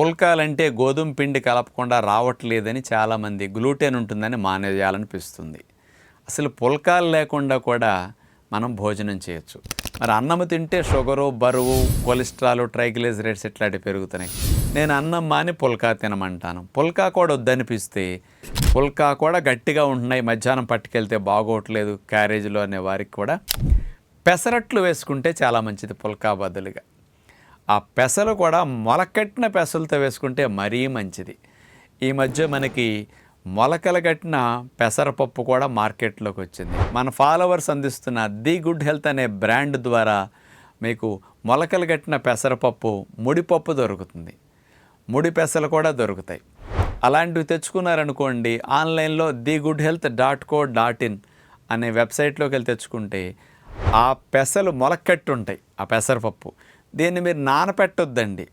పుల్కాలంటే గోధుమ పిండి కలపకుండా రావట్లేదని చాలామంది గ్లూటెన్ ఉంటుందని మానేయాలనిపిస్తుంది. అసలు పుల్కాలు లేకుండా కూడా మనం భోజనం చేయొచ్చు. మరి అన్నం తింటే షుగరు బరువు కొలెస్ట్రాల్ ట్రైగ్లిజరైడ్స్ ఇట్లాంటివి పెరుగుతున్నాయి. నేను అన్నం మాని పుల్కా తినమంటాను. పుల్కా కూడా వద్దనిపిస్తే పుల్కా కూడా గట్టిగా ఉంటున్నాయి. మధ్యాహ్నం పట్టుకెళ్తే బాగోట్లేదు క్యారేజీలో అనే వారికి కూడా పెసరట్లు వేసుకుంటే చాలా మంచిది పుల్కా బదులుగా. ఆ పెసలు కూడా మొలకట్టిన పెసలతో వేసుకుంటే మరీ మంచిది. ఈ మధ్య మనకి మొలకలు కట్టిన పెసరపప్పు కూడా మార్కెట్లోకి వచ్చింది. మన ఫాలోవర్స్ అందిస్తున్న ది గుడ్ హెల్త్ అనే బ్రాండ్ ద్వారా మీకు మొలకలు కట్టిన పెసరపప్పు ముడిపప్పు దొరుకుతుంది. ముడి పెసలు కూడా దొరుకుతాయి. అలాంటివి తెచ్చుకున్నారనుకోండి ఆన్లైన్లో the good health dot co dot in అనే వెబ్సైట్లోకి వెళ్ళి తెచ్చుకుంటే ఆ పెసలు మొలకట్టు ఉంటాయి ఆ పెసరపప్పు. దీన్ని మీరు నానపెట్టొద్దండి.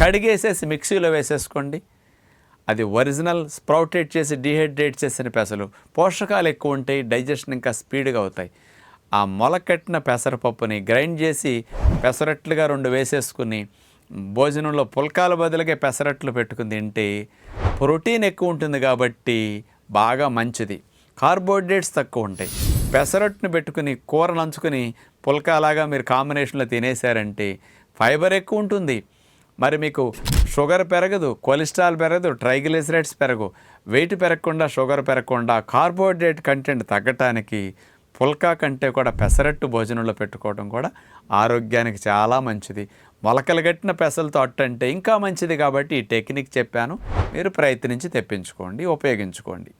కడిగేసేసి మిక్సీలో వేసేసుకోండి. అది ఒరిజినల్ స్ప్రౌటేట్ చేసి డిహైడ్రేట్ చేసిన పెసలు. పోషకాలు ఎక్కువ ఉంటాయి డైజెషన్ ఇంకా స్పీడ్గా అవుతాయి. ఆ మొలకెట్టిన పెసరపప్పుని గ్రైండ్ చేసి పెసరట్లుగా రెండు వేసేసుకుని భోజనంలో పుల్కాల బదులుగా పెసరట్లు పెట్టుకుని తింటే ప్రోటీన్ ఎక్కువ ఉంటుంది కాబట్టి బాగా మంచిది. కార్బోహైడ్రేట్స్ తక్కువ ఉంటాయి. పెసరట్టుని పెట్టుకుని కూర నంచుకుని పుల్కాలాగా మీరు కాంబినేషన్లో తినేశారంటే ఫైబర్ ఎక్కువ ఉంటుంది. మరి మీకు షుగర్ పెరగదు కొలెస్ట్రాల్ పెరగదు ట్రైగ్లిసరైడ్స్ పెరగవు. వెయిట్ పెరగకుండా షుగర్ పెరగకుండా కార్బోహైడ్రేట్ కంటెంట్ తగ్గటానికి పుల్కా కంటే కూడా పెసరట్టు భోజనంలో పెట్టుకోవడం కూడా ఆరోగ్యానికి చాలా మంచిది. మొలకలు కట్టిన పెసలతో అట్టు అంటే ఇంకా మంచిది కాబట్టి ఈ టెక్నిక్ చెప్పాను. మీరు ప్రయత్నించి తెప్పించుకోండి ఉపయోగించుకోండి.